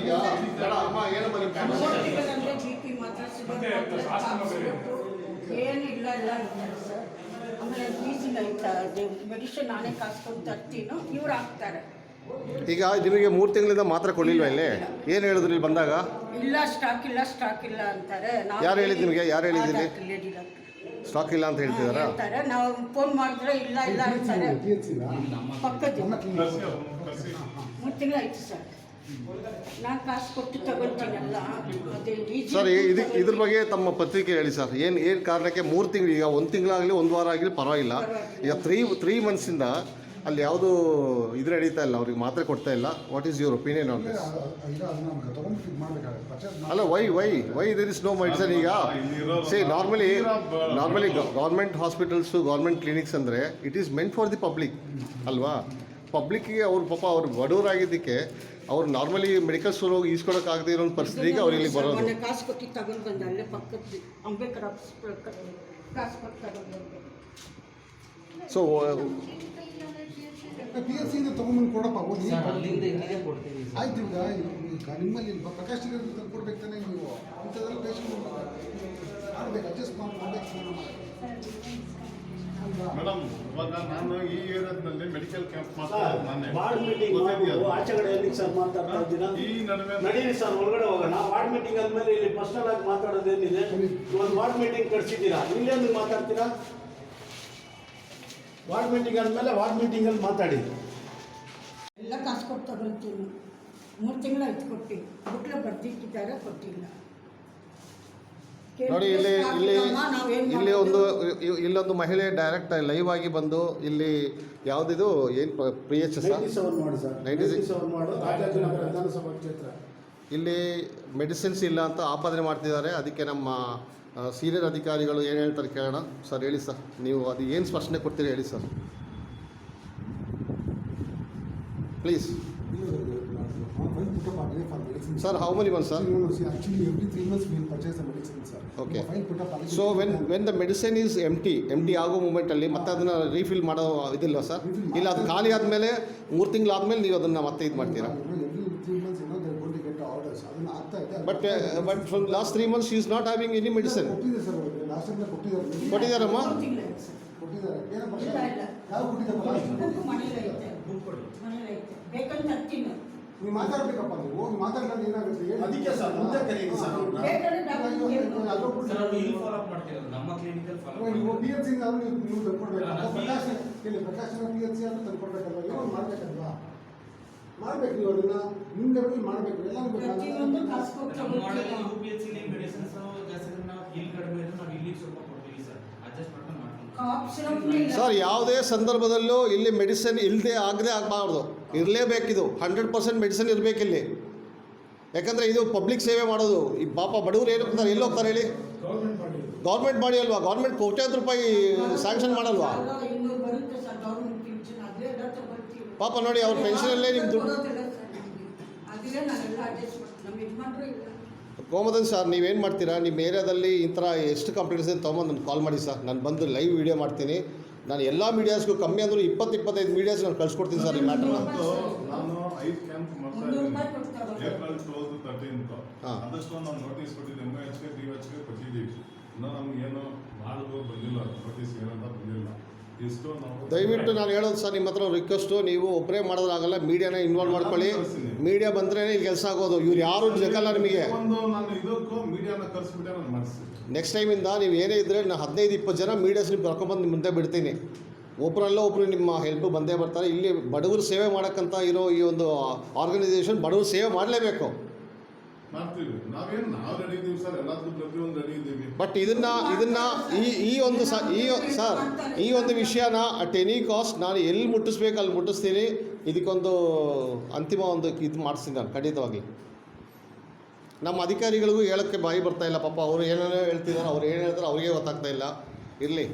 ಈಗ ಬೇಡ, ಅಮ್ಮ ಏನಮ್ಮ ನಿಮ್ಮ ಬಿ ಪಿ ಮಾತ್ರ ಶುಗರ್ ಮಾತ್ರ ಏನು ಇಲ್ಲ ಇಲ್ಲ ಸರ್. ಆಮೇಲೆ ಬೀಸಿಂಗ್ ಆಯ್ತಾ ಮೆಡಿಸಿನ್ ನಾನೇ ಕಾಸು ಕೊಟ್ಟು ತರ್ತೀನೋ. ಇವ್ರು ಹಾಕ್ತಾರೆ. ಈಗ ನಿಮಗೆ ಮೂರು ತಿಂಗಳಿಂದ ಮಾತ್ರ ಕೊಡಲಿಲ್ವಾ ಇಲ್ಲಿ? ಏನು ಹೇಳಿದ್ರು ಇಲ್ಲಿ ಬಂದಾಗ? ಇಲ್ಲ ಸ್ಟಾಕ್ ಇಲ್ಲ ಸ್ಟಾಕ್ ಇಲ್ಲ ಅಂತಾರೆ. ನಾವು ಯಾರು ಹೇಳಿದ್ದು ನಿಮಗೆ? ಯಾರು ಹೇಳಿದ್ದು ಇಲ್ಲಿ? ಸ್ಟಾಕ್ ಇಲ್ಲ ಅಂತ ಹೇಳ್ತಿದಾರಾ? ಹೇಳ್ತಾರೆ. ನಾವು ಫೋನ್ ಮಾಡಿದ್ರೆ ಇಲ್ಲ ಇಲ್ಲ ಅಂತಾರೆ. ಪಕ್ಕದ ಮೂರು ತಿಂಗಳಾಯ್ತು ಸರ್. ನಾನು ಕಾಸು ಕೊಟ್ಟು ತಗೊಳ್ತೀನಲ್ಲ ಅದೇ easy ಸರ್ ಈ- ಇದು ಇದ್ರ ಬಗ್ಗೆ ತಮ್ಮ ಪತ್ರಿಕೆ ಹೇಳಿ ಸರ್. ಏನು ಏನು ಕಾರಣಕ್ಕೆ ಮೂರು ತಿಂಗಳು ಈಗ ಒಂದು ತಿಂಗಳಾಗಲಿ ಒಂದು ವಾರ ಆಗಲಿ ಪರವಾಗಿಲ್ಲ. ಈಗ ತ್ರೀ ತ್ರೀ ಮಂತ್ಸಿಂದ ಅಲ್ಲಿ ಯಾವುದು ಇದು ನಡೀತಾ ಇಲ್ಲ. ಅವ್ರಿಗೆ ಮಾತ್ರೆ ಕೊಡ್ತಾ ಇಲ್ಲ. What is your opinion on this ಈಗ ಅದನ್ನ ನಮ್ಗೆ ತಗೊಂಡು ಇದು ಮಾಡಬೇಕಾಗುತ್ತೆ ಪರ್ಚೇಸ್ ಅಲ್ಲ why why why there is no medicine ಈಗ? See normally normally government hospitals government clinics ಅಂದರೆ it is meant for the public ಅಲ್ವಾ? ಪಬ್ಲಿಕ್ಕಿಗೆ ಅವ್ರ ಪಾಪ ಅವ್ರು ಬಡವರಾಗಿದ್ದಕ್ಕೆ ಅವ್ರು ನಾರ್ಮಲಿ ಮೆಡಿಕಲ್ ಸ್ಟೋರ್ ಹೋಗಿ ಈಸ್ಕೊಳಕ್ಕಾಗದೇ ಇರೋ ಒಂದು ಪರಿಸ್ಥಿತಿಗೆ ಅವ್ರು ಇಲ್ಲಿ ಬರೋದು. ಮೊನ್ನೆ ಕಾಸು ಕೊಟ್ಟು ತಗೊಂಡು ಬಂದ ಅಲ್ಲೇ ಪಕ್ಕದ ಅಂಬೇಡ್ಕರ್ ಆಫೀಸ್ ಕಾಸು ಕೊಟ್ಟು ತಗೊಂಡು ಬಂದೆ. ಸೊ ಪಿ ಎಸ್ ಸಿಯಿಂದ ತಗೊಂಡ್ಬಂದು ಕೊಡಪ್ಪ ಓದಿ. ಅಲ್ಲಿಂದ ಇಲ್ಲಿಗೆ ಕೊಡ್ತೀವಿ ಆಯ್ತು ಈಗ ಈಗ ನಿಮ್ಮಲ್ಲಿ ಇಲ್ಲಿ ಪ್ರಕಾಶ್ ತಂದು ಕೊಡ್ಬೇಕು ತಾನೇ ನೀವು. ಅಂಥದ್ದೆಲ್ಲ ಪೇಷಂಟ್ ಮಾಡ್ಬೇಕು. ಅಡ್ಜಸ್ಟ್ ಮಾಡಿ ಮಾಡ್ಬೇಕು? ಮೇಡಮ್ ಇವಾಗ ನಾನು ಈ ಏರಿಯಾದಲ್ಲಿ ಮೆಡಿಕಲ್ ಕ್ಯಾಂಪ್ ನಾನೇ. ವಾರ್ಡ್ ಮೀಟಿಂಗ್ ಮಾಡ್ಬಿಟ್ಟು ಆಚೆ ಕಡೆ ಎಲ್ಲಿ ಸರ್ ಮಾತಾಡ್ತಾ ಇದ್ದೀರಾ? ಈ ನಡುವೆ ನಡೀರಿ ಸರ್ ಒಳಗಡೆ ಹೋಗೋಣ. ವಾರ್ಡ್ ಮೀಟಿಂಗ್ ಆದ್ಮೇಲೆ ಇಲ್ಲಿ ಪರ್ಸನಲ್ ಆಗಿ ಮಾತಾಡೋದೇನಿದೆ ಒಂದು ವಾರ್ಡ್ ಮೀಟಿಂಗ್ ಕಟ್ಸಿದ್ದೀರಾ ಇಲ್ಲೇನು ಮಾತಾಡ್ತೀರಾ? ವಾರ್ಡ್ ಮೀಟಿಂಗ್ ಅಂದ್ಮೇಲೆ ವಾರ್ಡ್ ಮೀಟಿಂಗ್ ಅಲ್ಲಿ ಮಾತಾಡಿ. ಎಲ್ಲ ಕಾಸು ಕೊಟ್ಟು ತಗೊಳ್ತೀನಿ. ಮೂರು ತಿಂಗಳಾಯ್ತು ಕೊಟ್ಟು ಬುಕ್ಲ ಬರ್ದಿಟ್ಟಿದ್ದಾರೆ ಕೊಟ್ಟಿಲ್ಲ. ನೋಡಿ ಇಲ್ಲಿ ಇಲ್ಲಿ ಇಲ್ಲಿ ಒಂದು? ಇಲ್ಲೊಂದು ಮಹಿಳೆ ಡೈರೆಕ್ಟ್ ಲೈವ್ ಆಗಿ ಬಂದು ಇಲ್ಲಿ ಯಾವುದಿದು ಏನು ಪಿ ಎಚ್ ಎಸ್ ನೈಂಟಿ ಕ್ಷೇತ್ರ. ಇಲ್ಲಿ ಮೆಡಿಸಿನ್ಸ್ ಇಲ್ಲ ಅಂತ ಆಪಾದನೆ ಮಾಡ್ತಿದ್ದಾರೆ. ಅದಕ್ಕೆ ನಮ್ಮ ಸೀನಿಯರ್ ಅಧಿಕಾರಿಗಳು ಏನು ಹೇಳ್ತಾರೆ ಕೇಳೋಣ. ಸರ್ ಹೇಳಿ ಸರ್. ನೀವು ಅದು ಏನು ಸ್ಪಷ್ಟನೆ ಕೊಡ್ತೀರಿ ಹೇಳಿ sir. Please sir how many month sir okay so when when the medicine is M T M T ಆಗೋ ಮೂಮೆಂಟಲ್ಲಿ ಮತ್ತೆ ಅದನ್ನು ರೀಫಿಲ್ ಮಾಡೋ ಇದಿಲ್ವ ಸರ್ ಇಲ್ಲ ಅದು ಖಾಲಿ ಆದಮೇಲೆ ಮೂರು ತಿಂಗಳು ಆದಮೇಲೆ ನೀವು ಅದನ್ನು ಮತ್ತೆ ಇದು ಮಾಡ್ತೀರಾ? But but from last three months is not having any medicine ಕೊಟ್ಟಿದ್ದಾರಮ್ಮ? ಕೊಟ್ಟಿದ್ದಾರೆ. ಐತೆ ಬೇಕಂತ ತರ್ತೀನಿ ನೀವು ಮಾತಾಡ್ಬೇಕಪ್ಪ ನೀವು. ನೀವು ಮಾತಾಡ್ಲಾರ್ದು ಏನಾಗುತ್ತೆ ಹೇಳಿ. ಅದಕ್ಕೆ ಸರ್, ಮುಂದೆ ಕರೀರಿ ಸರ್ ಇಲ್ಲಿ ಫಾಲೋ ಅಪ್ ಮಾಡ್ತಿರೋದು ನಮ್ಮ ಫಾಲೋ ಓ, ನೀವು ಪಿ ಎಚ್ ಸಿ ನೀವು ನೀವು ತಂದ್ಕೊಡ್ಬೇಕು ಅಲ್ಲ, ಪ್ರಕಾಶ್ ಇಲ್ಲಿ ಪ್ರಕಾಶನ ಪಿ ಎಚ್ ಸಿ ಅಂತ ತಂದ್ಕೊಡ್ಬೇಕಲ್ವ? ಏನೋ ಮಾಡ್ಬೇಕಲ್ವಾ? ಮಾಡ್ಬೇಕು ನೀವು ಅದನ್ನ. ನಿಮ್ಮ ಲೆವೆಲ್ ಮಾಡ್ಬೇಕು. ಎಲ್ಲ ಪ್ರತಿಯೊಂದು ಕಾಸು ಕೊಟ್ಟು ನಮ್ಮ ಮಾಡಲ್ ತಗೊಳ್ತೀನಿ. U P H C medicines ಜಾಸ್ತಿ ಇದ್ರೆ ನಾವು ಇಲ್ಲಿ ಕಡಿಮೆ ಇದ್ರೆ ನಾವು ಇಲ್ಲಿಗೆ ಸ್ವಲ್ಪ ಕೊಡ್ತೀವಿ ಸರ್ ಅಡ್ಜಸ್ಟ್ ಮಾಡ್ಕೊಂಡು ಮಾಡ್ಕೊಂಡು ಕಾಫ್ ಸಿರಪ್ನೇ ಇಲ್ಲ. ಸರ್ ಯಾವುದೇ ಸಂದರ್ಭದಲ್ಲೂ ಇಲ್ಲಿ ಮೆಡಿಸಿನ್ ಇಲ್ಲದೆ ಆಗದೆ ಆಗಬಾರ್ದು. ಇರಲೇಬೇಕಿದು. ಹಂಡ್ರೆಡ್ ಪರ್ಸೆಂಟ್ ಮೆಡಿಸಿನ್ ಇರಬೇಕಿಲ್ಲಿ. ಯಾಕಂದರೆ ಇದು ಪಬ್ಲಿಕ್ ಸೇವೆ ಮಾಡೋದು. ಈ ಪಾಪ ಬಡವರು ಏನು ಹೋಗ್ತಾರೆ ಎಲ್ಲಿ ಹೋಗ್ತಾರೆ ಹೇಳಿ? ಗೌರ್ಮೆಂಟ್ ಮಾಡಿ ಅಲ್ವಾ? ಗೌರ್ಮೆಂಟ್ ಕೋಟ್ಯಾಂತರ ರೂಪಾಯಿ ಸ್ಯಾಂಕ್ಷನ್ ಮಾಡಲ್ವಾ? ಪಾಪ ನೋಡಿ ಅವ್ರ ಪೆನ್ಷನಲ್ಲೇ ನಿಮ್ಮ ದುಡ್ಡು. ಗೋಮದನ್ ಸರ್ ನೀವೇನು ಮಾಡ್ತೀರಾ? ನಿಮ್ಮ ಏರಿಯಾದಲ್ಲಿ ಈ ಥರ ಎಷ್ಟು ಕಂಪ್ಲೇಂಟ್ಸ್ ಇದೆ ತೊಗೊಂಬಂದು ನನಗೆ ಕಾಲ್ ಮಾಡಿ ಸರ್. ನಾನು ಬಂದು ಲೈವ್ ವೀಡಿಯೋ ಮಾಡ್ತೀನಿ. ನಾನು ಎಲ್ಲ ಮೀಡಿಯಾಸ್ಗೂ ಕಮ್ಮಿ ಅಂದರೂ ಇಪ್ಪತ್ತು ಇಪ್ಪತ್ತೈದು ಮೀಡಿಯಾಸ್ ನಾನು ಕಳ್ಸಿಕೊಡ್ತೀನಿ ಸರ್ ಈ ಮ್ಯಾಟ್ರನ್ನ ನಾನು ಐದು ಕ್ಯಾಂಪ್ ಮಾಡ್ತಾ ಇದ್ದೀನಿ. ಏಪ್ರಿಲ್ ಟ್ವೆಲ್ತ್ ತರ್ಟೀನ್ತ್ ಅದಷ್ಟು ನಾವು ನೋಟಿಸ್ ಕೊಟ್ಟಿದ್ದೀವಿ M H K D H K ಕೊಟ್ಟಿದ್ದೀವಿ ಇನ್ನೂ ನಮ್ಗೆ ಏನು ಮಾಡಿದ್ರು ಬಂದಿಲ್ಲ. ನೋಟಿಸ್ ಏನಂತ ಬಂದಿಲ್ಲ. ದಯವಿಟ್ಟು ನಾನು ಹೇಳೋದು ಸರ್ ನಿಮ್ಮ ಹತ್ರ ರಿಕ್ವೆಸ್ಟು ನೀವು ಒಬ್ಬರೇ ಮಾಡೋದಾಗಲ್ಲ ಮೀಡಿಯಾನ ಇನ್ವಾಲ್ವ್ ಮಾಡ್ಕೊಳ್ಳಿ. ಮೀಡಿಯಾ ಬಂದ್ರೇ ಇಲ್ಲಿ ಕೆಲಸ ಆಗೋದು. ಇವ್ರು ಯಾರು ಜಗಲ್ಲ ನಿಮಗೆ. ನೆಕ್ಸ್ಟ್ ಟೈಮಿಂದ ನೀವು ಏನೇ ಇದ್ದರೆ ನಾನು ಹದಿನೈದು ಇಪ್ಪತ್ತು ಜನ ಮೀಡಿಯಾಸ್ ನೀವು ಕರ್ಕೊಂಬಂದು ನಿಮ್ಮ ಮುಂದೆ ಬಿಡ್ತೀನಿ. ಒಬ್ಬರಲ್ಲ ಒಬ್ಬರು ನಿಮ್ಮ ಹೆಲ್ಪ್ ಬಂದೇ ಬರ್ತಾರೆ. ಇಲ್ಲಿ ಬಡವರು ಸೇವೆ ಮಾಡೋಕ್ಕಂತ ಇರೋ ಈ ಒಂದು ಆರ್ಗನೈಸೇಷನ್ ಬಡವರು ಸೇವೆ ಮಾಡಲೇಬೇಕು. ಮಾಡ್ತೀವಿ. ನಾವೇನು ನಾವು ರೆಡಿ ಇದ್ದೀವಿ ಸರ್ ಎಲ್ಲದಕ್ಕೂ ಪ್ರತಿಯೊಂದು ರೆಡಿ ಇದ್ದೀವಿ. ಬಟ್ ಇದನ್ನ ಇದನ್ನ ಈ ಈ ಒಂದು ಸ ಈ ಸರ್ ಈ ಒಂದು ವಿಷಯನ ಅಟ್ ಎನಿ ಕಾಸ್ಟ್ ನಾನು ಎಲ್ಲಿ ಮುಟ್ಟಿಸ್ಬೇಕು ಅಲ್ಲಿ ಮುಟ್ಟಿಸ್ತೀನಿ. ಇದಕ್ಕೊಂದು ಅಂತಿಮ ಒಂದು ಇದು ಮಾಡಿಸ್ತೀನಿ ನಾನು ಖಂಡಿತವಾಗಿ. ನಮ್ಮ ಅಧಿಕಾರಿಗಳಿಗೂ ಹೇಳೋಕ್ಕೆ ಬಾಯಿ ಬರ್ತಾ ಇಲ್ಲ ಪಾಪ ಅವರು ಏನೇನೋ ಹೇಳ್ತಿದ್ದಾರೆ ಅವ್ರು ಏನು ಹೇಳ್ತಾರೆ ಅವ್ರಿಗೆ ಗೊತ್ತಾಗ್ತಾ ಇಲ್ಲ. ಇರಲಿ.